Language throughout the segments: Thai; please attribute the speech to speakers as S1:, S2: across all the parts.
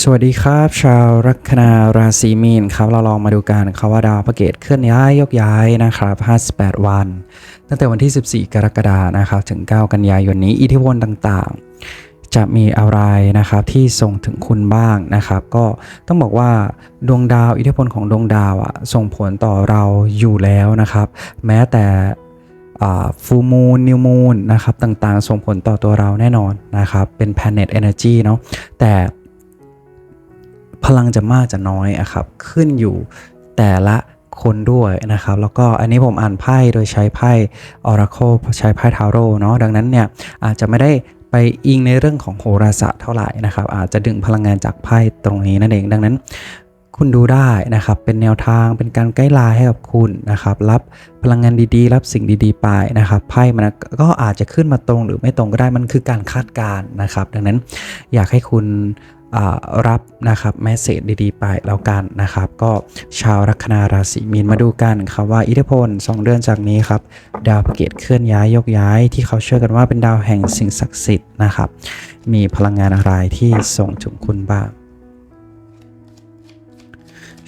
S1: สวัสดีครับ ชาวลัคนาราศีมีนครับ เราลองมาดูกันครับว่าดาวพระเกตเคลื่อนย้ายยกย้ายนะครับ 58 วัน ตั้งแต่วันที่ 14 กรกฎานะครับ ถึง 9 กันยายนนี้ อิทธิพลต่างๆ จะมีอะไรนะครับที่ส่งถึงคุณบ้างนะครับ ก็ต้องบอกว่าดวงดาวอิทธิพลของดวงดาวอะส่งผลต่อเราอยู่แล้วนะครับ แม้แต่ฟูมูนนิวมูนนะครับต่างๆ ส่งผลต่อตัวเราแน่นอนนะครับ เป็น planet energy เนาะแต่ พลังจะมากจะน้อยอะครับ ขึ้นอยู่แต่ละคนด้วยนะครับ แล้วก็อันนี้ผมอ่านไพ่โดยใช้ไพ่ Oracle ใช้ไพ่ทาโร่เนาะดังนั้นเนี่ยอาจจะไม่ได้ไปอิงในเรื่องของโหราศาสตร์เท่าไหร่นะครับ อาจจะดึงพลังงานจากไพ่ตรงนี้นั่นเอง ดังนั้น คุณดูได้นะครับ เป็นแนวทางเป็นการใกล้ลายให้กับคุณนะครับ รับพลังงานดีๆ รับสิ่งดีๆ ไปนะครับไพ่มันก็อาจจะขึ้นมาตรงหรือไม่ตรงก็ได้มันคือการคาดการณ์นะครับ ดังนั้นอยากให้คุณ รับนะครับแมสเซจดีๆ ไปแล้วกันนะครับ ก็ชาวลัคนาราศีมีนมาดูกันครับว่าอิทธิพล 2 เดือนจากนี้ครับ ดาวพระเกตเคลื่อนย้ายยกย้ายที่เขาเชื่อกันว่าเป็นดาวแห่งสิ่งศักดิ์สิทธิ์นะครับ มีพลังงานอะไรที่ส่งถึงคุณบ้าง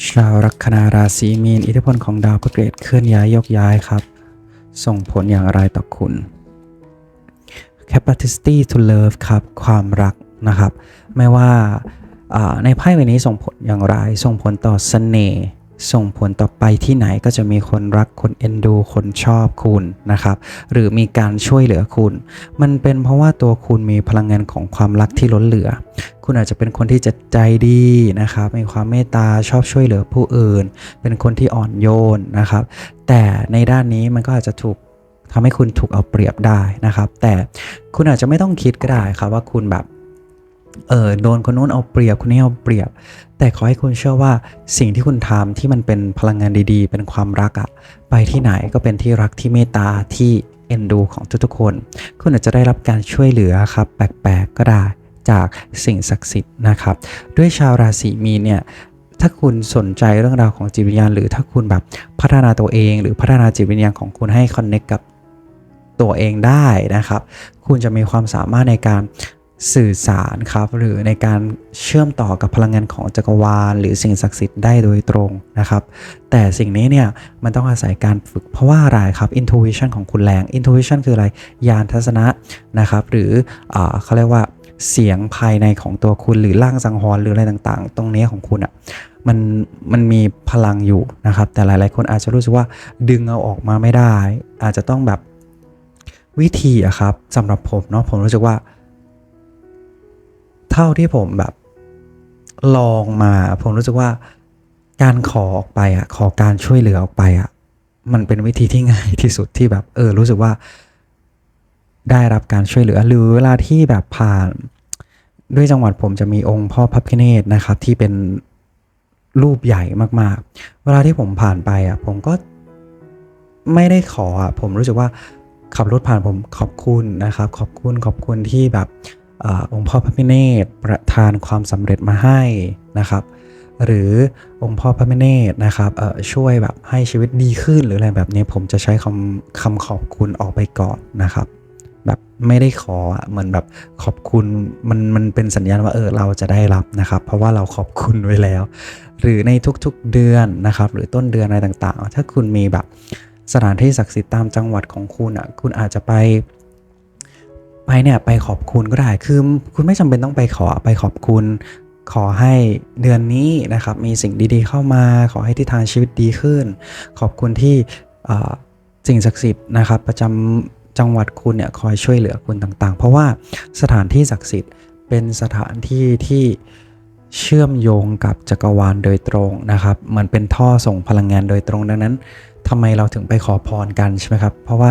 S1: ชาวลัคนาราศีมีน อิทธิพลของดาวพระเกตเคลื่อนย้ายยกย้ายครับ ส่งผลอย่างไรต่อคุณ capacity to love ครับ ความรักนะครับ ไม่ว่าในไพ่ใบนี้ส่งผลอย่างไร ส่งผลต่อเสน่ห์ส่งผลต่อไปที่ไหนก็จะมีคนรักคนเอ็นดู คนชอบคุณนะครับ หรือมีการช่วยเหลือคุณ มันเป็นเพราะว่าตัวคุณมีพลังงานของความรักที่ล้นเหลือ คุณอาจจะเป็นคนที่จะใจดีนะครับ มีความเมตตาชอบช่วยเหลือผู้อื่น เป็นคนที่อ่อนโยนนะครับ แต่ในด้านนี้มันก็อาจจะถูกทำให้คุณถูกเอาเปรียบได้นะครับ แต่คุณอาจจะไม่ต้องคิดก็ได้ครับว่าคุณแบบ เออโดนคนโน้นเอาเปรียบคนนี้เอาเปรียบ แต่ขอให้คุณเชื่อว่าสิ่งที่คุณทำที่มันเป็นพลังงานดีๆ เป็นความรักอะไปที่ไหนก็เป็นที่รักที่เมตตาที่เอ็นดูของทุกๆคน คุณอาจจะได้รับการช่วยเหลือครับ แปลกๆก็ได้จากสิ่งศักดิ์สิทธิ์นะครับ ด้วยชาวราศีมีเนี่ยถ้าคุณสนใจเรื่องราวของจิตวิญญาณ หรือถ้าคุณแบบพัฒนาตัวเอง หรือพัฒนาจิตวิญญาณของคุณให้คอนเนคกับตัวเองได้นะครับ คุณจะมีความสามารถในการ สื่อสารครับ หรือในการเชื่อมต่อกับพลังงานของจักรวาล หรือสิ่งศักดิ์สิทธิ์ได้โดยตรงนะครับ แต่สิ่งนี้เนี่ยมันต้องอาศัยการฝึกเพราะว่าอะไรครับ intuition ของคุณแรง intuition คืออะไรยานทัศนะนะครับ หรืออเขาเรียกว่าเสียงภายในของตัวคุณหรือร่างสังหรณ์หรืออะไรต่างๆ ตรงนี้ของคุณอะ่ะมันมันมีพลังอยู่นะครับ แต่หลายๆ คนอาจจะรู้สึกว่าดึงเอาออกมาไม่ได้ อาจจะต้องแบบวิธีอะครับสำหรับผมเนาะผมรู้สึกว่า เท่าที่ผมแบบ ลองมา ผมรู้สึกว่า การขอออกไปอะ ขอการช่วยเหลือออกไปอะ มันเป็นวิธีที่ง่ายที่สุดที่แบบ เออ รู้สึกว่า ได้รับการช่วยเหลือหรือเวลาที่แบบผ่าน ด้วยจังหวัดผมจะมีองค์พ่อพระพิเนตนะครับ ที่เป็นรูปใหญ่มากๆ เวลาที่ผมผ่านไปอะ ผมก็ไม่ได้ขออะผมรู้สึกว่าขับรถผ่านผมขอบคุณนะครับ ขอบคุณขอบคุณที่แบบ องค์พ่อพระพิเนศประทานความสำเร็จมาให้นะครับ หรือองค์พ่อพระพิเนศนะครับช่วยแบบให้ชีวิตดีขึ้นหรืออะไรแบบนี้ผมจะใช้คำคำขอบคุณออกไปก่อนนะครับ แบบไม่ได้ขอเหมือนแบบขอบคุณมันมันเป็นสัญญาณว่าเออเราจะได้รับนะครับ เพราะว่าเราขอบคุณไว้แล้ว หรือในทุกๆเดือนนะครับ หรือต้นเดือนอะไรต่างๆ ถ้าคุณมีแบบสถานที่ศักดิ์สิทธิ์ตามจังหวัดของคุณอะคุณอาจจะไป ไปเนี่ยไปขอบคุณก็ได้ คือคุณไม่จำเป็นต้องไปขอไปขอบคุณ ขอให้เดือนนี้นะครับมีสิ่งดีๆเข้ามา ขอให้ทิศทางชีวิตดีขึ้น ขอบคุณที่สิ่งศักดิ์สิทธิ์นะครับ ประจำจังหวัดคุณเนี่ยคอยช่วยเหลือคุณต่างๆ เพราะว่าสถานที่ศักดิ์สิทธิ์เป็นสถานที่ที่เชื่อมโยงกับจักรวาลโดยตรงนะครับเหมือนเป็นท่อส่งพลังงานโดยตรงดังนั้นทำไมเราถึงไปขอพรกันใช่ไหมครับ เพราะว่า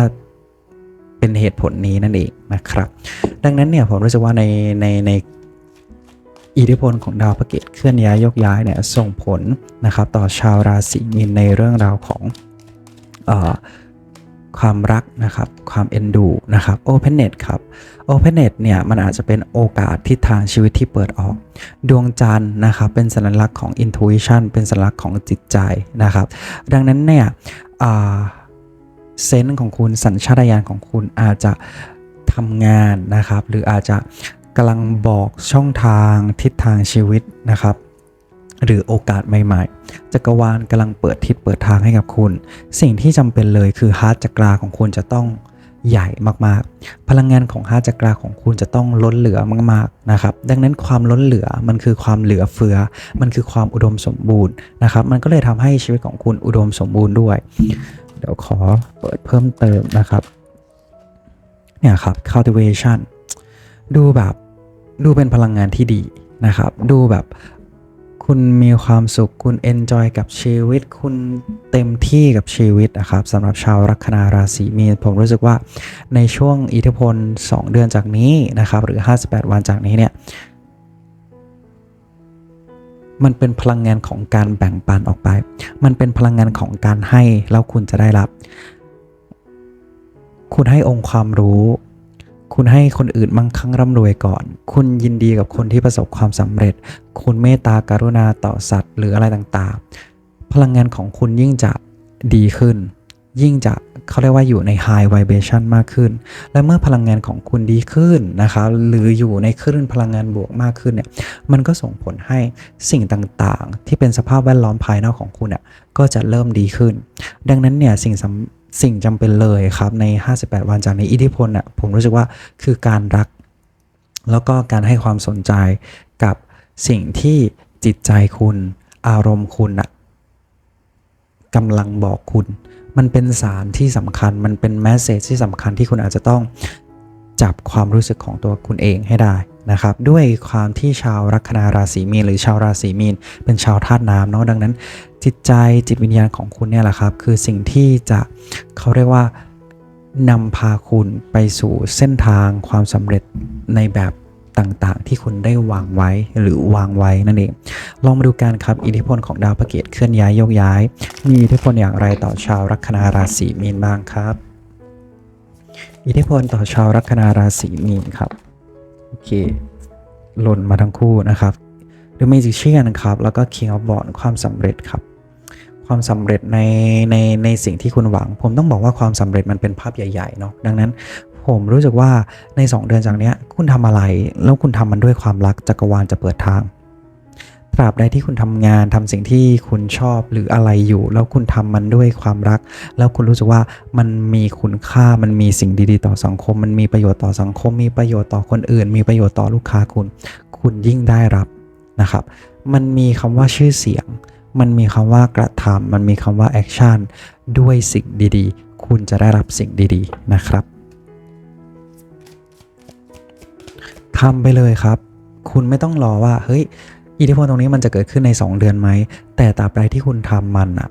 S1: เป็นเหตุผลนี้นั่นเองนะครับ ดังนั้นเนี่ยผมรู้สึกว่าในในในอิทธิพลของดาวพระเกตเคลื่อนย้ายยกย้ายเนี่ยส่งผลนะครับต่อชาวราศีมีนในเรื่องราวของอความรักนะครับความเอ็นดูนะครับโอเพนเน็ตครับโอเพนเน็ตเนี่ยมันอาจจะเป็นโอกาสทิศทางชีวิตที่เปิดออก ดวงจันทร์นะครับเป็นสัญลักษณ์ของ intuition เป็นสัญลักษณ์ของจิตใจนะครับ ดังนั้นเนี่ย เซนส์ของคุณสัญชาตญาณของคุณอาจจะทำงานนะครับ หรืออาจจะกำลังบอกช่องทางทิศทางชีวิตนะครับ หรือโอกาสใหม่ๆ จักรวาลกำลังเปิดทิศเปิดทางให้กับคุณ สิ่งที่จำเป็นเลยคือฮาร์ดจักราของคุณจะต้องใหญ่มากๆ พลังงานของฮาร์ดจักราของคุณจะต้องล้นเหลือมากๆนะครับ ดังนั้นความล้นเหลือมันคือความเหลือเฟือ มันคือความอุดมสมบูรณ์นะครับ มันก็เลยทำให้ชีวิตของคุณอุดมสมบูรณ์ด้วย ดี๋ยวขอเปิดเพิ่มเติมนะครับ เนี่ยครับ cultivation ดูแบบดูเป็นพลังงานที่ดีนะครับ ดูแบบคุณมีความสุขคุณ enjoy กับชีวิต คุณเต็มที่กับชีวิตนะครับสำหรับชาวลัคนาราศีมีนผมรู้สึกว่าในช่วงอิทธิพล 2 เดือนจากนี้นะครับ หรือ 58 วันจากนี้เนี่ย มันเป็นพลังงานของการแบ่งปันออกไป มันเป็นพลังงานของการให้แล้วคุณจะได้รับ คุณให้องค์ความรู้ คุณให้คนอื่นมั่งคั่งร่ำรวยก่อน คุณยินดีกับคนที่ประสบความสำเร็จ คุณเมตตากรุณาต่อสัตว์ หรืออะไรต่างๆ พลังงานของคุณยิ่งจะดีขึ้น ยิ่งจะเขาเรียกว่าอยู่ใน high vibration มากขึ้น และเมื่อพลังงานของคุณดีขึ้นนะคะ หรืออยู่ในคลื่นพลังงานบวกมากขึ้นเนี่ย มันก็ส่งผลให้สิ่งต่างๆ ที่เป็นสภาพแวดล้อมภายนอกของคุณอะก็จะเริ่มดีขึ้น ดังนั้นเนี่ยสิ่งสำสิ่งจำเป็นเลยครับใน 58 วันจากในอิทธิพลอะ ผมรู้สึกว่าคือการรัก แล้วก็การให้ความสนใจกับสิ่งที่จิตใจคุณ อารมณ์คุณอะกำลังบอกคุณ มันเป็นสารที่สำคัญ มันเป็นแมสเซจที่สำคัญที่คุณอาจจะต้องจับความรู้สึกของตัวคุณเองให้ได้นะครับ ด้วยความที่ชาวลัคนาราศีมีนหรือชาวราศีมีน เป็นชาวธาตุน้ำเนาะดังนั้น จิตใจจิตวิญญาณของคุณเนี่ยแหละครับ คือสิ่งที่จะเขาเรียกว่านำพาคุณไปสู่เส้นทางความสำเร็จในแบบ ต่างๆ ที่คุณได้วางไว้หรือวางไว้นั่นเอง ลองมาดูกันครับอิทธิพลของดาวพระเกตเคลื่อนย้ายโยกย้าย มีอิทธิพลอย่างไรต่อชาวลัคนาราศีมีนบ้างครับ อิทธิพลต่อชาวลัคนาราศีมีนครับโอเคหล่นมาทั้งคู่นะครับหรือ Magician ครับแล้วก็ King of Wands ความสำเร็จครับความสำเร็จในในในสิ่งที่คุณหวัง ผมต้องบอกว่าความสำเร็จมันเป็นภาพใหญ่ๆเนาะดังนั้น ผมรู้สึกว่าใน 2 เดือนจากนี้คุณทำอะไร แล้วคุณทำมันด้วยความรักจักรวาลจะเปิดทาง ตราบใดที่คุณทำงานทำสิ่งที่คุณชอบหรืออะไรอยู่ แล้วคุณทำมันด้วยความรัก แล้วคุณรู้สึกว่ามันมีคุณค่ามันมีสิ่งดีๆ ต่อสังคม มันมีประโยชน์ต่อสังคม มีประโยชน์ต่อคนอื่น มีประโยชน์ต่อลูกค้าคุณ คุณยิ่งได้รับนะครับ มันมีคำว่าชื่อเสียง มันมีคำว่ากระทำมันมีคำว่าแอคชั่นด้วยสิ่งดีๆ คุณจะได้รับสิ่งดีๆ นะครับ ทำไปเลยครับ คุณไม่ต้องรอว่าเฮ้ยอิทธิพลตรงนี้มันจะเกิดขึ้นใน 2 เดือนไหม แต่ตราบใดที่คุณทำมันอะ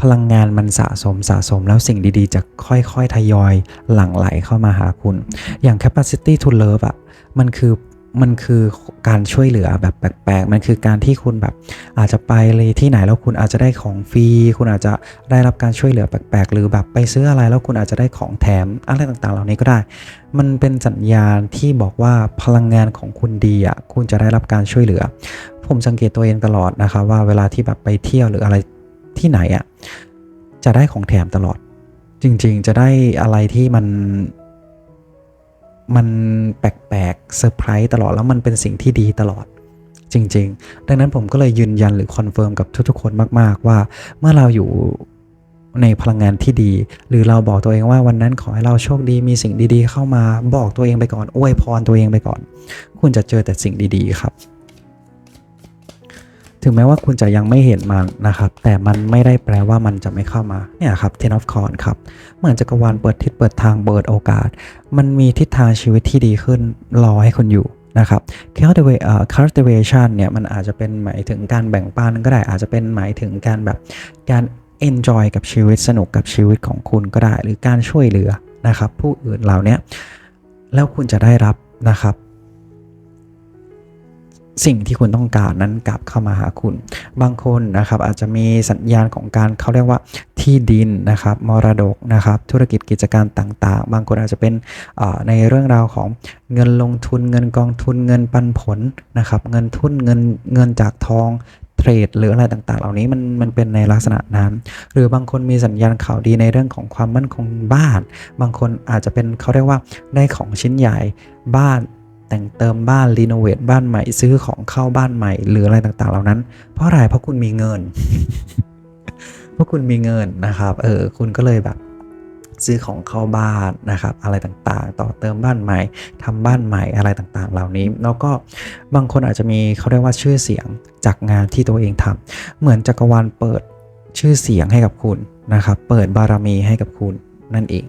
S1: พลังงานมันสะสมสะสมแล้วสิ่งดีๆ จะค่อยๆ ทยอยหลั่งไหลเข้ามาหาคุณ อย่าง capacity to love อะมันคือ มันคือการช่วยเหลือแบบแปลกๆ มันคือการที่คุณแบบอาจจะไปเลยที่ไหนแล้วคุณอาจจะได้ของฟรี คุณอาจจะได้รับการช่วยเหลือแปลกๆ หรือแบบไปซื้ออะไรแล้วคุณอาจจะได้ของแถมอะไรต่างๆ เหล่านี้ก็ได้ มันเป็นสัญญาณที่บอกว่าพลังงานของคุณดีอะ คุณจะได้รับการช่วยเหลือ ผมสังเกตตัวเองตลอดนะครับว่าเวลาที่แบบไปเที่ยวหรืออะไรที่ไหนอะ จะได้ของแถมตลอด จริง ๆ จะได้อะไรที่มัน มันแปลกๆเซอร์ไพรส์ตลอดแล้วมันเป็นสิ่งที่ดีตลอดจริง ๆ ดังนั้นผมก็เลยยืนยันหรือคอนเฟิร์มกับทุกๆคนมาก ๆ ว่าเมื่อเราอยู่ในพลังงานที่ดี หรือเราบอกตัวเองว่าวันนั้นขอให้เราโชคดีมีสิ่งดีๆ เข้ามาบอกตัวเองไปก่อนอวยพรตัวเองไปก่อน คุณจะเจอแต่สิ่งดีๆ ครับ ถึงแม้ว่าคุณจะยังไม่เห็นมันนะครับแต่มันไม่ได้แปลว่ามันจะไม่เข้ามาเนี่ยครับ Ten of c o r n ครับเหมือนจักรวาลเปิดทิศเปิดทางเปิดโอกาส มันมีทิศทางชีวิตที่ดีขึ้นรอให้คุณอยู่นะครับ cultivate เอ่อ cultivation เนี่ยมันอาจจะเป็นหมายถึงการแบ่งปันก็ได้อาจจะเป็นหมายถึงการแบบการ enjoy กับชีวิตสนุกกับชีวิตของคุณก็ได้ หรือการช่วยเหลือนะครับผู้อื่นเหล่านี้แล้วคุณจะได้รับนะครับ สิ่งที่คุณต้องการนั้นกลับเข้ามาหาคุณ บางคนนะครับอาจจะมีสัญญาณของการเขาเรียกว่าที่ดินนะครับมรดกนะครับธุรกิจกิจการต่างๆ บางคนอาจจะเป็นในเรื่องราวของเงินลงทุนเงินกองทุนเงินปันผลนะครับเงินทุนเงินเงินจากทองเทรดหรืออะไรต่างๆ เหล่านี้มันมันเป็นในลักษณะนั้น หรือบางคนมีสัญญาณข่าวดีในเรื่องของความมั่นคงบ้าน บางคนอาจจะเป็นเขาเรียกว่าได้ของชิ้นใหญ่บ้าน แต่งเติมบ้านรีโนเวทบ้านใหม่ซื้อของเข้าบ้านใหม่ หรืออะไรต่างๆ เหล่านั้น เพราะอะไรเพราะคุณมีเงิน เพราะคุณมีเงินนะครับ เออคุณก็เลยแบบซื้อของเข้าบ้านนะครับ อะไรต่างๆ ต่อเติมบ้านใหม่ทำบ้านใหม่อะไรต่างๆ เหล่านี้ แล้วก็บางคนอาจจะมีเขาเรียกว่าชื่อเสียงจากงานที่ตัวเองทำเหมือนจักรวาลเปิดชื่อเสียงให้กับคุณนะครับ เปิดบารมีให้กับคุณนั่นเอง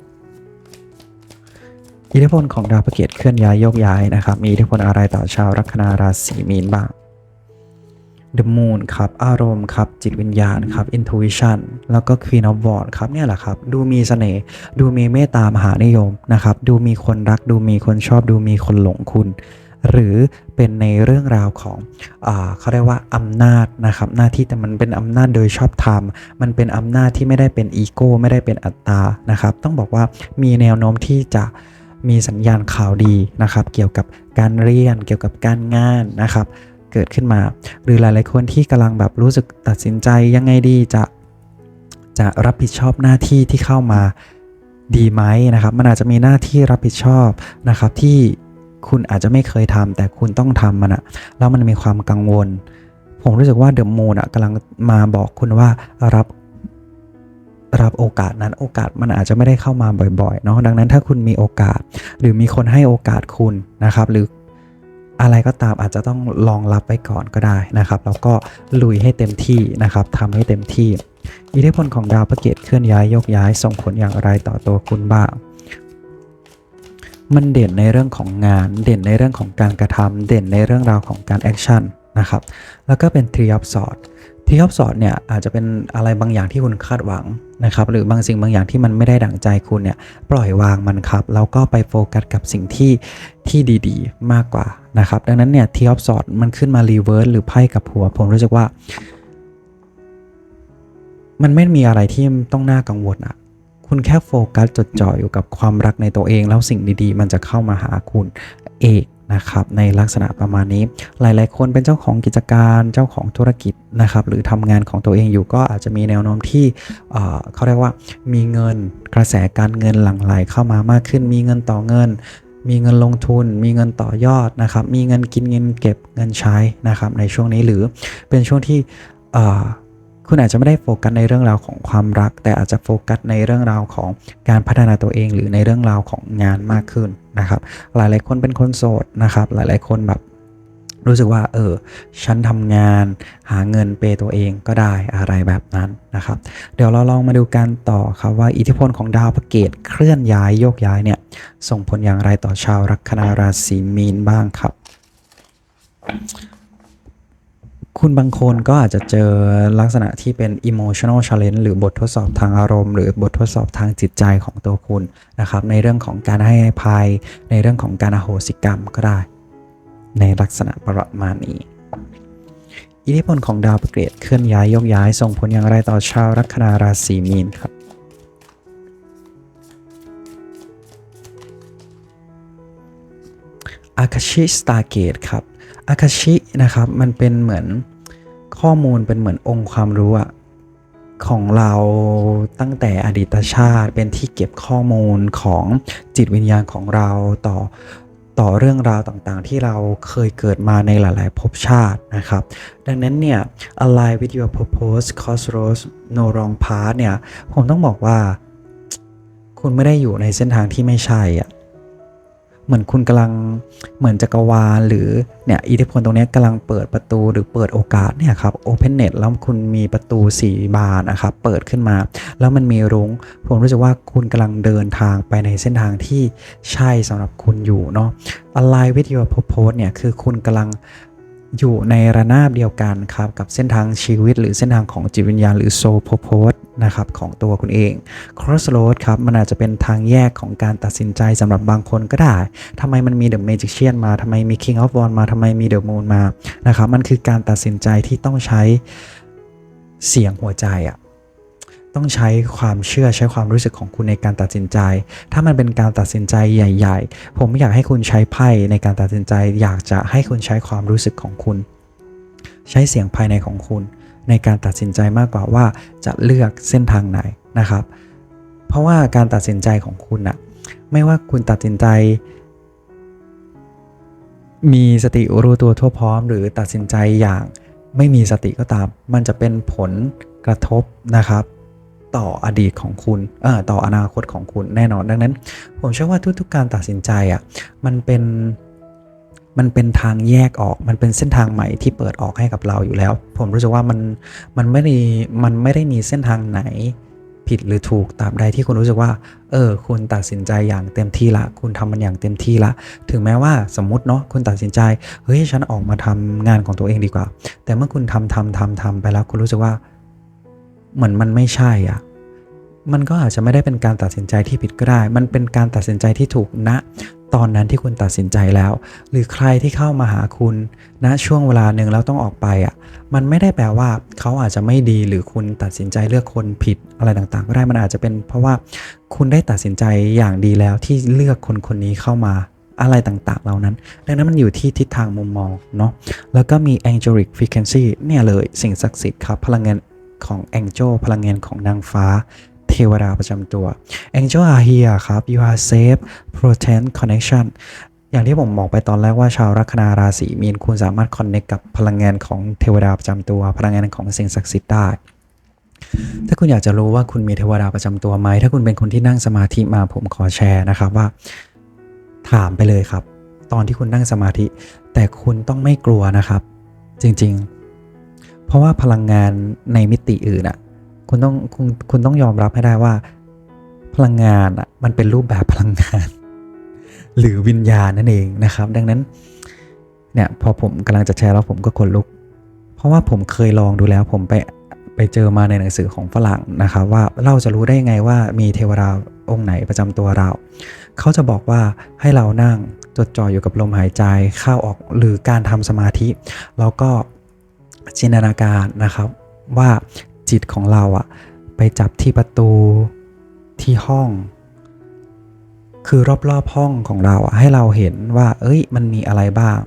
S1: อิทธิพลของดาวพระเกตเคลื่อนย้ายโยกย้ายนะครับ มีอิทธิพลอะไรต่อชาวลัคนาราศีมีนบ้าง The Moon ครับ อารมณ์ครับ จิตวิญญาณครับ Intuition แล้วก็ Queen of Wands ครับเนี่ยแหละครับ ดูมีเสน่ห์ดูมีเมตตามหานิยมนะครับ ดูมีคนรัก ดูมีคนชอบ ดูมีคนหลงคุณ หรือเป็นในเรื่องราวของอเขาเรียกว่าอำนาจนะครับ หน้าที่แต่มันเป็นอำนาจโดยชอบธรรม มันเป็นอำนาจที่ไม่ได้เป็นอีโก้ไม่ได้เป็นอัตตานะครับ ต้องบอกว่ามีแนวโน้มที่จะ มีสัญญาณข่าวดีนะครับ เกี่ยวกับการเรียนเกี่ยวกับการงานนะครับ เกิดขึ้นมา หรือหลาย ๆ คนที่กำลังแบบรู้สึกตัดสินใจยังไงดีจะจะรับผิดชอบหน้าที่ที่เข้ามาดีไหมนะครับ มันอาจจะมีหน้าที่รับผิดชอบนะครับที่คุณอาจจะไม่เคยทำแต่คุณต้องทำมันอะแล้วมันมีความกังวล ผมรู้สึกว่าเดอะมูนอะกำลังมาบอกคุณว่ารับ รับโอกาสนั้นโอกาสมันอาจจะไม่ได้เข้ามาบ่อยๆเนาะดังนั้นถ้าคุณมีโอกาส หรือมีคนให้โอกาสคุณนะครับ หรืออะไรก็ตามอาจจะต้องลองรับไว้ก่อนก็ได้นะครับแล้วก็ลุยให้เต็มที่นะครับทำให้เต็มที่ อิทธิพลของดาวพระเกตเคลื่อนย้ายยกย้ายส่งผลอย่างไรต่อตัวคุณบ้างมันเด่นในเรื่องของงาน เด่นในเรื่องของการกระทำเด่นในเรื่องราวของการแอคชั่นนะครับ แล้วก็เป็นทรีออฟสอด ทรีออฟสอดเนี่ยอาจจะเป็นอะไรบางอย่างที่คุณคาดหวังนะครับ หรือบางสิ่งบางอย่างที่มันไม่ได้ดั่งใจคุณเนี่ยปล่อยวางมันครับแล้วก็ไปโฟกัสกับสิ่งที่ที่ดีๆ มากกว่านะครับ ดังนั้นเนี่ยทรีออฟสอดมันขึ้นมารีเวิร์สหรือไพ่กับหัว ผมรู้สึกว่า มันไม่มีอะไรที่ต้องน่ากังวลอะคุณแค่โฟกัสจดจ่ออยู่กับความรักในตัวเอง แล้วสิ่งดีๆ มันจะเข้ามาหาคุณเอง นะครับในลักษณะประมาณนี้ หลายๆ คนเป็นเจ้าของกิจการเจ้าของธุรกิจนะครับหรือทำงานของตัวเองอยู่ก็อาจจะมีแนวโน้มที่เขาเรียกว่ามีเงินกระแสการเงินหลั่งไหลเข้ามามากขึ้น มีเงินต่อเงิน มีเงินลงทุน มีเงินต่อยอดนะครับมีเงินกินเงินเก็บเงินใช้นะครับในช่วงนี้หรือเป็นช่วงที่ คุณอาจจะไม่ได้โฟกัสในเรื่องราวของความรัก แต่อาจจะโฟกัสในเรื่องราวของการพัฒนาตัวเอง หรือในเรื่องราวของงานมากขึ้นนะครับ หลายๆคนเป็นคนโสดนะครับ หลายๆคนแบบรู้สึกว่าเออฉันทำงานหาเงินเปย์ตัวเองก็ได้อะไรแบบนั้นนะครับ เดี๋ยวเราลองมาดูกันต่อครับว่าอิทธิพลของดาวพระเกตเคลื่อนย้ายโยกย้ายเนี่ยส่งผลอย่างไรต่อชาวลัคนาราศีมีนบ้างครับ คุณบางคนก็อาจจะเจอลักษณะที่เป็น emotional challenge หรือบททดสอบทางอารมณ์ หรือบททดสอบทางจิตใจของตัวคุณนะครับ ในเรื่องของการให้อภัย ในเรื่องของการอโหสิกรรมก็ได้ ในลักษณะประมาณนี้ อิทธิพลของดาวประเกรดเคลื่อนย้ายยกย้ายส่งผลอย่างไรต่อชาวลัคนาราศีมีนครับอาคาชิสตาเกตครับอาคาชินะครับมันเป็นเหมือน ข้อมูลเป็นเหมือนองค์ความรู้อะของเราตั้งแต่อดีตชาติเป็นที่เก็บข้อมูลของจิตวิญญาณของเราต่อต่อเรื่องราวต่างๆ ที่เราเคยเกิดมาในหลาย ๆ ภพชาตินะครับ ดังนั้นเนี่ย align with your purpose crossroads no wrong path เนี่ย ผมต้องบอกว่า คุณไม่ได้อยู่ในเส้นทางที่ไม่ใช่อะ เหมือนคุณกำลังเหมือนจักรวาลหรือเนี่ยอิทธิพลตรงนี้ยกำลังเปิดประตูหรือเปิดโอกาสเนี่ยครับโอเพนเน็ตแล้วคุณมีประตู 4 บานนะครับเปิดขึ้นมา แล้วมันมีรุง้งผมรู้สึกว่าคุณกำลังเดินทางไปในเส้นทางที่ใช่สำหรับคุณอยู่เนาะ Align with your purpose เนี่ยคือคุณกำลัง อยู่ในระนาบเดียวกันครับกับเส้นทางชีวิต หรือเส้นทางของจิตวิญญาณหรือโซโพโพสนะครับของตัวคุณเอง crossroad ครับมันอาจจะเป็นทางแยกของการตัดสินใจสำหรับบางคนก็ได้ทำไมมันมี The Magician มาทำไมมี King of Wands มาทำไมมี The Moon มานะครับมันคือการตัดสินใจที่ต้องใช้เสียงหัวใจอะ ต้องใช้ความเชื่อใช้ความรู้สึกของคุณในการตัดสินใจ ถ้ามันเป็นการตัดสินใจใหญ่ ๆ ผมไม่อยากให้คุณใช้ไพ่ในการตัดสินใจ อยากจะให้คุณใช้ความรู้สึกของคุณ ใช้เสียงภายในของคุณ ในการตัดสินใจมากกว่าว่าจะเลือกเส้นทางไหนนะครับ เพราะว่าการตัดสินใจของคุณอะไม่ว่าคุณตัดสินใจ มีสติรู้ตัวทั่วพร้อม หรือตัดสินใจอย่างไม่มีสติก็ตาม มันจะเป็นผลกระทบนะครับ ต่ออดีตของคุณเอ่อต่ออนาคตของคุณแน่นอนดังนั้น ผมเชื่อว่าทุกๆการตัดสินใจอะมันเป็นมันเป็นทางแยกออก มันเป็นเส้นทางใหม่ที่เปิดออกให้กับเราอยู่แล้ว ผมรู้สึกว่ามันมันไม่ได้มันไม่ได้มีเส้นทางไหนผิดหรือถูกตาบใดที่คุณรู้สึกว่า เออ คุณตัดสินใจอย่างเต็มที่ละ คุณทำมันอย่างเต็มที่ละ ถึงแม้ว่าสมมติเนาะ คุณตัดสินใจ เฮ้ย ฉันออกมาทำงานของตัวเองดีกว่า แต่เมื่อคุณทำทำทำทำไปแล้ว คุณรู้สึกว่า เหมือนมันไม่ใช่อะมันก็อาจจะไม่ได้เป็นการตัดสินใจที่ผิดก็ได้ มันเป็นการตัดสินใจที่ถูกณตอนนั้นที่คุณตัดสินใจแล้ว หรือใครที่เข้ามาหาคุณณช่วงเวลาหนึ่งแล้วต้องออกไปอะ มันไม่ได้แปลว่าเขาอาจจะไม่ดีหรือคุณตัดสินใจเลือกคนผิดอะไรต่างๆ ก็ได้ มันอาจจะเป็นเพราะว่าคุณได้ตัดสินใจอย่างดีแล้วที่เลือกคนคนนี้เข้ามาอะไรต่างๆ เหล่านั้น ดังนั้นมันอยู่ที่ทิศทางมุมมองเนาะ แล้วก็มี angelic frequency เนี่ยเลยสิ่งศักดิ์สิทธิ์ครับ พลังงาน ของ angel พลังงานของนางฟ้า เทวดาประจำตัว angel are here ครับ you are safe protect connection อย่างที่ผมบอกไปตอนแรกว่าชาวลัคนาราศีมีนคุณสามารถ connect กับพลังงานของเทวดาประจำตัว พลังงานของสิ่งศักดิ์สิทธิ์ได้ถ้าคุณอยากจะรู้ว่าคุณมีเทวดาประจำตัวไหม ถ้าคุณเป็นคนที่นั่งสมาธิมาผมขอแชร์นะครับว่า ถามไปเลยครับ ตอนที่คุณนั่งสมาธิ แต่คุณต้องไม่กลัวนะครับ จริงๆ เพราะว่าพลังงานในมิติอื่นอะคุณต้องคุณคุณต้องยอมรับให้ได้ว่า พลังงานอะมันเป็นรูปแบบพลังงาน หรือวิญญาณนั่นเองนะครับ ดังนั้นเนี่ยพอผมกำลังจะแชร์แล้วผมก็ขนลุก เพราะว่าผมเคยลองดูแล้ว ผมไปไปเจอมาในหนังสือของฝรั่งนะครับ ว่าเราจะรู้ได้ยังไงว่ามีเทวดาองค์ไหนประจำตัวเรา เขาจะบอกว่าให้เรานั่งจดจ่ออยู่กับลมหายใจเข้าออกหรือการทำสมาธิ แล้วก็ จินตนาการนะครับ ว่าจิตของเราอะไปจับที่ประตูที่ห้อง คือรอบๆห้องของเราให้เราเห็นว่า เอ้ย มันมีอะไรบ้าง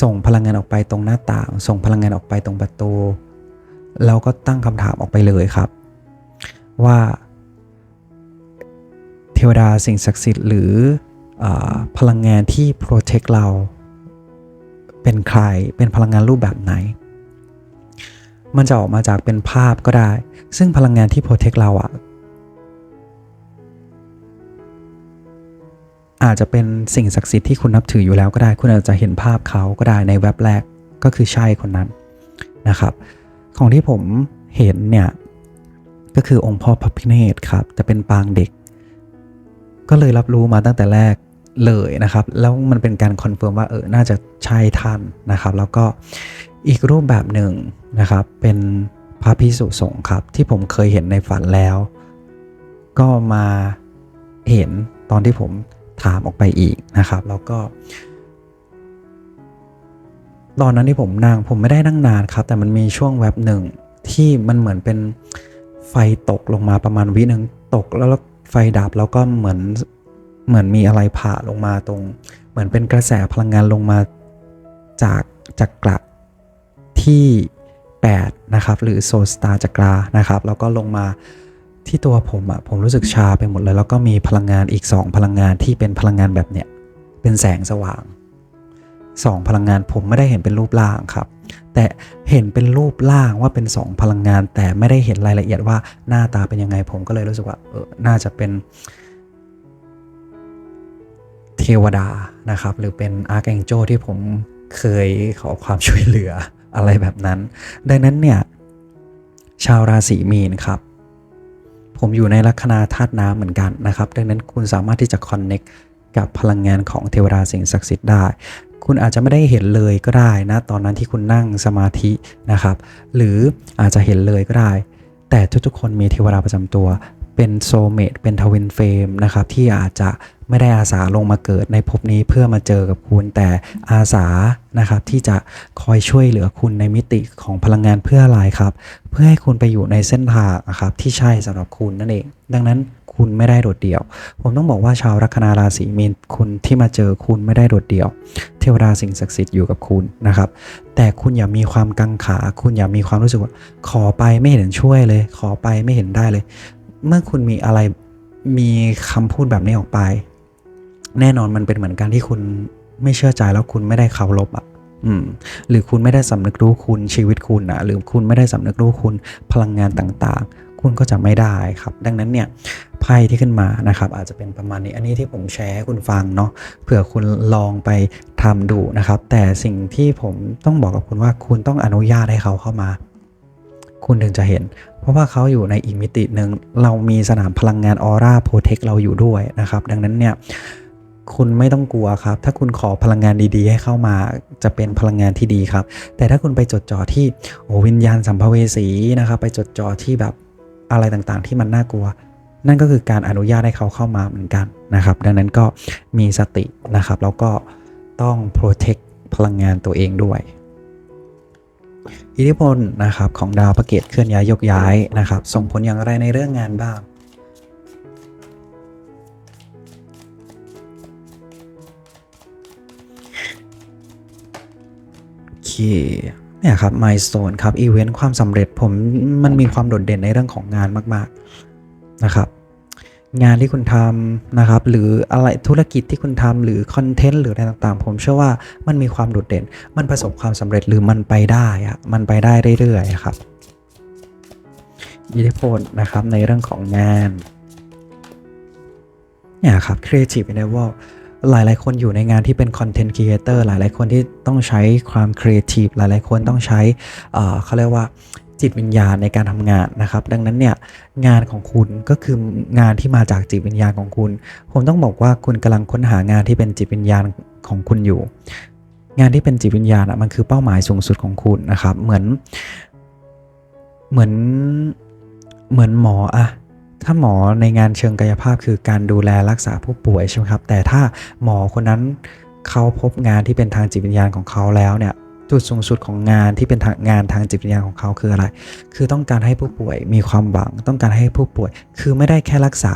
S1: ส่งพลังงานออกไปตรงหน้าต่าง ส่งพลังงานออกไปตรงประตู แล้วก็ตั้งคำถามออกไปเลยครับ ว่าเทวดาสิ่งศักดิ์สิทธิ์หรืออพลังงานที่โปรเทคเราเป็นใคร เป็นพลังงานรูปแบบไหน มันจะออกมาจากเป็นภาพก็ได้ ซึ่งพลังงานที่โปรเทคเราอะอาจจะเป็นสิ่งศักดิ์สิทธิ์ที่คุณนับถืออยู่แล้วก็ได้ คุณอาจจะเห็นภาพเขาก็ได้ในเว็บแรกก็คือใช่คนนั้นนะครับ ของที่ผมเห็นเนี่ยก็คือองค์พ่อพระพิเนศครับแต่เป็นปางเด็ก ก็เลยรับรู้มาตั้งแต่แรกเลยนะครับ แล้วมันเป็นการคอนเฟิร์มว่าเออน่าจะใช่ท่านนะครับ แล้วก็อีกรูปแบบหนึ่ง นะครับ เป็นพระพิสุสงฆ์ครับ ที่ผมเคยเห็นในฝันแล้ว ก็มาเห็นตอนที่ผมถามออกไปอีกนะครับ แล้วก็ ตอนนั้นที่ผมนั่งผมไม่ได้นั่งนานครับ แต่มันมีช่วงแวบหนึ่งที่มันเหมือนเป็นไฟตกลงมาประมาณวิหนึ่งตกแล้วไฟดับแล้วก็เหมือนเหมือนมีอะไรผ่าลงมาตรง เหมือนเป็นกระแสพลังงานลงมาจากจักระที่ 8 นะครับ หรือโซสตาจักรานะครับ แล้วก็ลงมาที่ตัวผมอะผมรู้สึกชาไปหมดเลย แล้วก็มีพลังงานอีก 2 พลังงานที่เป็นพลังงานแบบเนี้ยเป็นแสงสว่าง 2 พลังงานผมไม่ได้เห็นเป็นรูปร่างครับ แต่เห็นเป็นรูปร่างว่าเป็น 2 พลังงาน แต่ไม่ได้เห็นรายละเอียดว่าหน้าตาเป็นยังไง ผมก็เลยรู้สึกว่าเออน่าจะเป็นเทวดานะครับ หรือเป็นอาร์แองโจที่ผมเคยขอความช่วยเหลือ อะไรแบบนั้น ดังนั้นเนี่ยชาวราศีมีนครับ ผมอยู่ในลัคนาธาตุน้ำเหมือนกันนะครับ ดังนั้นคุณสามารถที่จะคอนเน็กกับพลังงานของเทวดาสิ่งศักดิ์สิทธิ์ได้ คุณอาจจะไม่ได้เห็นเลยก็ได้นะตอนนั้นที่คุณนั่งสมาธินะครับ หรืออาจจะเห็นเลยก็ได้ แต่ทุกๆ คนมีเทวดาประจำตัว เป็นโซเมตเป็นทวินเฟมนะครับที่อาจจะ ไม่ได้อาสาลงมาเกิดในภพนี้เพื่อมาเจอกับคุณ แต่อาสานะครับที่จะคอยช่วยเหลือคุณในมิติของพลังงานเพื่ออะไรครับ เพื่อให้คุณไปอยู่ในเส้นทางนะครับที่ใช่สำหรับคุณนั่นเอง ดังนั้นคุณไม่ได้โดดเดี่ยว ผมต้องบอกว่าชาวลัคนาราศีมีนคุณที่มาเจอคุณไม่ได้โดดเดี่ยว เทวดาสิ่งศักดิ์สิทธิ์อยู่กับคุณนะครับ แต่คุณอย่ามีความกังขา คุณอย่ามีความรู้สึกว่า ขอไปไม่เห็นช่วยเลย ขอไปไม่เห็นได้เลย เมื่อคุณมีอะไรมีคำพูดแบบนี้ออกไป แน่นอนมันเป็นเหมือนการที่คุณไม่เชื่อใจแล้วคุณไม่ได้เคารพอะอืมหรือคุณไม่ได้สำนึกรู้คุณชีวิตคุณนะหรือคุณไม่ได้สำนึกรู้คุณพลังงานต่างๆ คุณก็จะไม่ได้ครับ ดังนั้นเนี่ยไพ่ที่ขึ้นมานะครับ อาจจะเป็นประมาณนี้อันนี้ที่ผมแชร์ให้คุณฟังเนาะเผื่อคุณลองไปทำดูนะครับ แต่สิ่งที่ผมต้องบอกกับคุณว่าคุณต้องอนุญาตให้เขาเข้ามา คุณถึงจะเห็น เพราะว่าเขาอยู่ในอีกมิติหนึ่งเรามีสนามพลังงานออร่าโปรเทคเราอยู่ด้วยนะครับ ดังนั้นเนี่ย คุณไม่ต้องกลัวครับ ถ้าคุณขอพลังงานดีๆ ให้เข้ามาจะเป็นพลังงานที่ดีครับ แต่ถ้าคุณไปจดจ่อที่โอ้วิญญาณสัมภเวสีนะครับ ไปจดจ่อที่แบบอะไรต่างๆ ที่มันน่ากลัว นั่นก็คือการอนุญาตให้เขาเข้ามาเหมือนกันนะครับ ดังนั้นก็มีสตินะครับ แล้วก็ต้องโปรเทคพลังงานตัวเองด้วย อิทธิพลนะครับของดาวประเกตเคลื่อนย้ายยกย้ายนะครับ ส่งผลอย่างไรในเรื่องงานบ้าง เคเนี่ยครับมายส o นครับอีเวนต์ความสำเร็จผมมันมีความโดดเด่นในเรื่องของงานมากๆนะครับงานที่คุณทำนะครับ หรืออะไรธุรกิจที่คุณทำหรือคอนเทนต์หรืออะไรต่างๆ ผมเชื่อว่ามันมีความโดดเด่น มันประสบความสำเร็จหรือมันไปได้อะมันไปได้เรื่อยๆครับอิทธิพลนะครับในเรื่องของงานเนี่ยครับ Creative Endeavor หลายๆ คนอยู่ในงานที่เป็นคอนเทนต์ครีเอเตอร์หลายๆ คนที่ต้องใช้ความครีเอทีฟหลายๆ คนต้องใช้เขาเรียกว่าจิตวิญญาณในการทำงานนะครับ ดังนั้นเนี่ยงานของคุณก็คืองานที่มาจากจิตวิญญาณของคุณ ผมต้องบอกว่าคุณกำลังค้นหางานที่เป็นจิตวิญญาณของคุณอยู่ งานที่เป็นจิตวิญญาณอะมันคือเป้าหมายสูงสุดของคุณนะครับ เหมือน เหมือนเหมือนหมออะ ถ้าหมอในงานเชิงกายภาพคือการดูแลรักษาผู้ป่วยใช่ไหมครับ แต่ถ้าหมอคนนั้นเขาพบงานที่เป็นทางจิตวิญญาณของเขาแล้วเนี่ยจุดสูงสุดของงานที่เป็นทางงานทางจิตวิญญาณของเขาคืออะไร คือต้องการให้ผู้ป่วยมีความหวัง ต้องการให้ผู้ป่วย คือไม่ได้แค่รักษา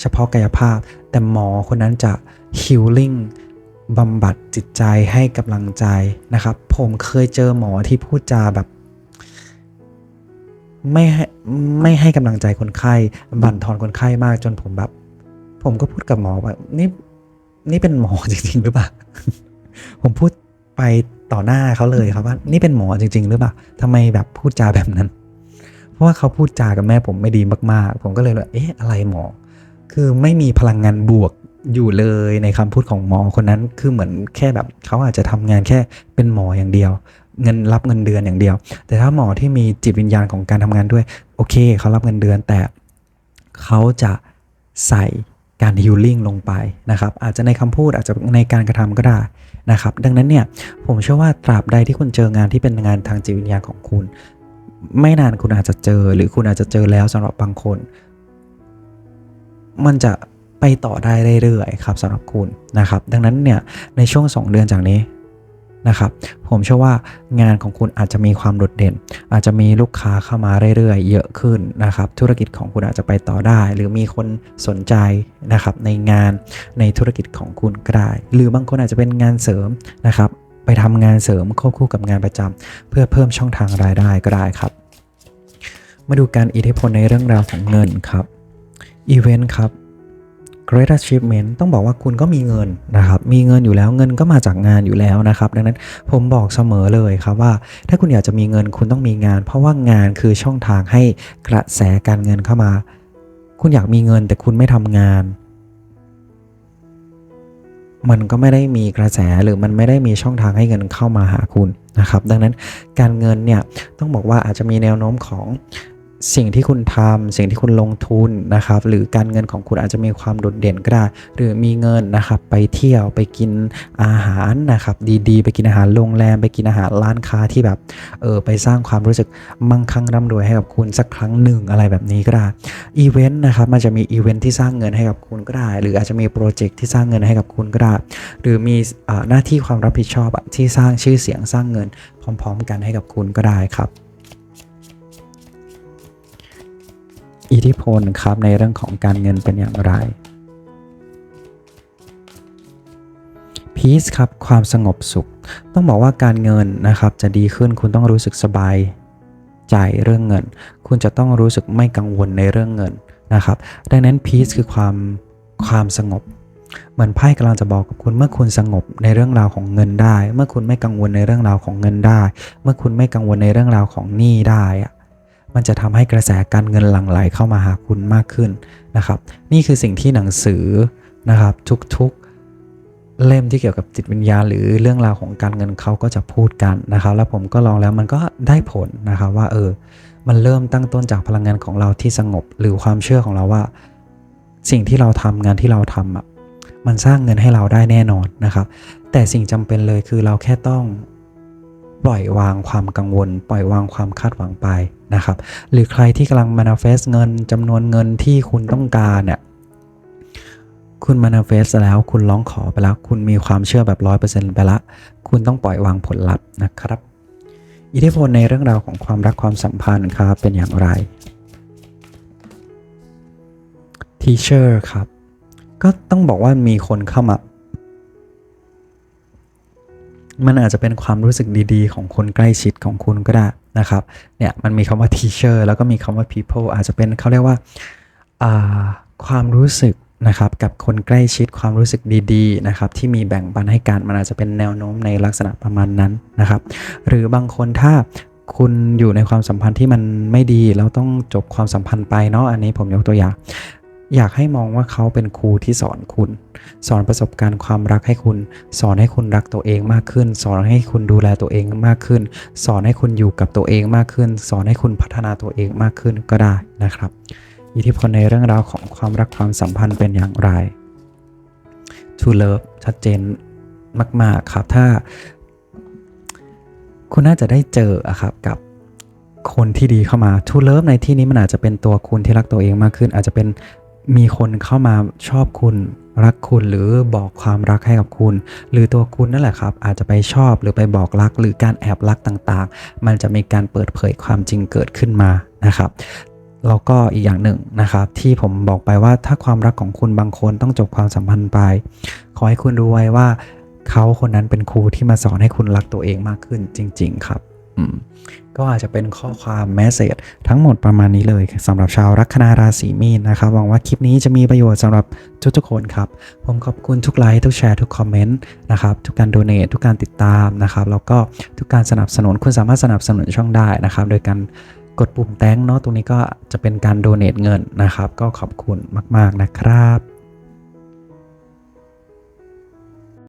S1: เฉพาะกายภาพ แต่หมอคนนั้นจะ healing บำบัดจิตใจให้กำลังใจนะครับ ผมเคยเจอหมอที่พูดจาแบบ ไม่ให้ไม่ให้กำลังใจคนไข้บั่นทอนคนไข้มากจนผมแบบ ผมก็พูดกับหมอว่านี่นี่เป็นหมอจริง ๆ หรือเปล่า ผมพูดไปต่อหน้าเขาเลยครับว่า นี่เป็นหมอจริง ๆ หรือเปล่าทำไมแบบพูดจาแบบนั้น เพราะว่าเขาพูดจากับแม่ผมไม่ดีมากๆ ผมก็เลยว่าเอ๊ะอะไรหมอ คือไม่มีพลังงานบวกอยู่เลยในคำพูดของหมอคนนั้นคือเหมือนแค่แบบเขาอาจจะทำงานแค่เป็นหมออย่างเดียว เงินรับเงินเดือนอย่างเดียว แต่ถ้าหมอที่มีจิตวิญญาณของการทำงานด้วย โอเค เขารับเงินเดือนแต่เขาจะใส่การฮิลลิ่งลงไปนะครับ อาจจะในคำพูดอาจจะในการกระทำก็ได้นะครับ ดังนั้นเนี่ยผมเชื่อว่าตราบใดที่คุณเจองานที่เป็นงานทางจิตวิญญาณของคุณ ไม่นานคุณอาจจะเจอ หรือคุณอาจจะเจอแล้วสำหรับบางคน มันจะไปต่อได้เรื่อยๆครับสำหรับคุณนะครับ ดังนั้นเนี่ยในช่วง 2 เดือนจากนี้ นะครับ ผมเชื่อว่างานของคุณอาจจะมีความโดดเด่น อาจจะมีลูกค้าเข้ามาเรื่อยๆ เยอะขึ้นนะครับ ธุรกิจของคุณอาจจะไปต่อได้ หรือมีคนสนใจนะครับในงานในธุรกิจของคุณก็ได้ หรือบางคนอาจจะเป็นงานเสริมนะครับ ไปทำงานเสริมควบคู่กับงานประจำเพื่อเพิ่มช่องทางรายได้ก็ได้ครับ มาดูการอิทธิพลในเรื่องราวของเงินครับอีเวนต์ครับ Great Achievement ต้องบอกว่าคุณก็มีเงินนะครับ มีเงินอยู่แล้วเงินก็มาจากงานอยู่แล้วนะครับ ดังนั้นผมบอกเสมอเลยครับว่า ถ้าคุณอยากจะมีเงินคุณต้องมีงาน เพราะว่างานคือช่องทางให้กระแสการเงินเข้ามา คุณอยากมีเงินแต่คุณไม่ทำงาน มันก็ไม่ได้มีกระแสหรือมันไม่ได้มีช่องทางให้เงินเข้ามาหาคุณนะครับ ดังนั้นการเงินเนี่ยต้องบอกว่าอาจจะมีแนวโน้มของ สิ่งที่คุณทำสิ่งที่คุณลงทุนนะครับ หรือการเงินของคุณอาจจะมีความโดดเด่นก็ได้ หรือมีเงินนะครับ ไปเที่ยวไปกินอาหารนะครับ ดีๆ ไปกินอาหารโรงแรม ไปกินอาหารร้านค้าที่แบบเออไปสร้างความรู้สึกมั่งคั่งร่ำรวยให้กับคุณสักครั้งหนึ่งอะไรแบบนี้ก็ได้อีเวนต์นะครับมันจะมีอีเวนต์ที่สร้างเงินให้กับคุณก็ได้ หรืออาจจะมีโปรเจกต์ที่สร้างเงินให้กับคุณก็ได้ หรือมีหน้าที่ความรับผิดชอบที่สร้างชื่อเสียงสร้างเงินพร้อม ๆ กันให้กับคุณก็ได้ครับ อิทธิพลครับในเรื่องของการเงินเป็นอย่างไร Peace ครับความสงบสุข ต้องบอกว่าการเงินนะครับจะดีขึ้นคุณต้องรู้สึกสบายใจเรื่องเงิน คุณจะต้องรู้สึกไม่กังวลในเรื่องเงินนะครับ ดังนั้น Peace คือความความสงบ เหมือนไพ่กำลังจะบอกกับคุณเมื่อคุณสงบในเรื่องราวของเงินได้ เมื่อคุณไม่กังวลในเรื่องราวของเงินได้ เมื่อคุณไม่กังวลในเรื่องราวของหนี้ได้อะ มันจะทำให้กระแสการเงินหลั่งไหลเข้ามาหาคุณมากขึ้นนะครับ นี่คือสิ่งที่หนังสือนะครับทุกๆเล่มที่เกี่ยวกับจิตวิญญาณหรือเรื่องราวของการเงินเขาก็จะพูดกันนะครับ แล้วผมก็ลองแล้วมันก็ได้ผลนะครับว่าเออมันเริ่มตั้งต้นจากพลังงานของเราที่สงบ หรือความเชื่อของเราว่า สิ่งที่เราทำงานที่เราทำอะมันสร้างเงินให้เราได้แน่นอนนะครับ แต่สิ่งจำเป็นเลยคือเราแค่ต้อง ปล่อยวางความกังวล ปล่อยวางความคาดหวังไปนะครับ หรือใครที่กำลัง manifest เงินจำนวนเงินที่คุณต้องการเนี่ยคุณ manifest แล้วคุณร้องขอไปแล้ว คุณมีความเชื่อแบบร้อยเปอร์เซ็นต์ไปละ คุณต้องปล่อยวางผลลัพธ์นะครับ อิทธิพลในเรื่องราวของความรักความสัมพันธ์ครับเป็นอย่างไร teacher ครับ ก็ต้องบอกว่ามีคนเข้ามา มันอาจจะเป็นความรู้สึกดีๆ ของคนใกล้ชิดของคุณก็ได้นะครับ เนี่ยมันมีคำว่า teacher แล้วก็มีคำว่า people อาจจะเป็นเขาเรียกว่าอ่าความรู้สึกนะครับกับคนใกล้ชิดความรู้สึกดีๆนะครับที่มีแบ่งปันให้กันมันอาจจะเป็นแนวโน้มในลักษณะประมาณนั้นนะครับ หรือบางคนถ้าคุณอยู่ในความสัมพันธ์ที่มันไม่ดีแล้วต้องจบความสัมพันธ์ไปเนาะอันนี้ผมยกตัวอย่าง อยากให้มองว่าเขาเป็นครูที่สอนคุณ สอนประสบการณ์ความรักให้คุณ สอนให้คุณรักตัวเองมากขึ้น สอนให้คุณดูแลตัวเองมากขึ้น สอนให้คุณอยู่กับตัวเองมากขึ้น สอนให้คุณพัฒนาตัวเองมากขึ้นก็ได้นะครับ อิทธิพลในเรื่องราวของความรักความสัมพันธ์เป็นอย่างไร To love ชัดเจนมาก ๆ ครับ ถ้า คุณน่าจะได้เจออะครับกับคนที่ดีเข้ามา To love ในที่นี้มันอาจจะเป็นตัวคุณที่รักตัวเองมากขึ้น อาจจะเป็น มีคนเข้ามาชอบคุณรักคุณหรือบอกความรักให้กับคุณ หรือตัวคุณนั่นแหละครับ อาจจะไปชอบหรือไปบอกรัก หรือการแอบรักต่างๆ มันจะมีการเปิดเผยความจริงเกิดขึ้นมานะครับแล้วก็อีกอย่างหนึ่งนะครับที่ผมบอกไปว่าถ้าความรักของคุณบางคนต้องจบความสัมพันธ์ไป ขอให้คุณรู้ไว้ว่าเขาคนนั้นเป็นครูที่มาสอนให้คุณรักตัวเองมากขึ้นจริง ๆ ครับอืม ก็อาจจะเป็นข้อความแมสเซจทั้งหมดประมาณนี้เลยสำหรับชาวลัคนาราศีมีนนะครับหวังว่าคลิปนี้จะมีประโยชน์สำหรับทุกๆคนครับ ผมขอบคุณทุกไลค์ทุกแชร์ทุกคอมเมนต์นะครับทุกการโดเนททุกการติดตามนะครับแล้วก็ทุกการสนับสนุนคุณสามารถสนับสนุนช่องได้นะครับ โดยการกดปุ่มแตงเนาะตรงนี้ก็จะเป็นการโดเนทเงินนะครับ ก็ขอบคุณมาก ๆนะครับ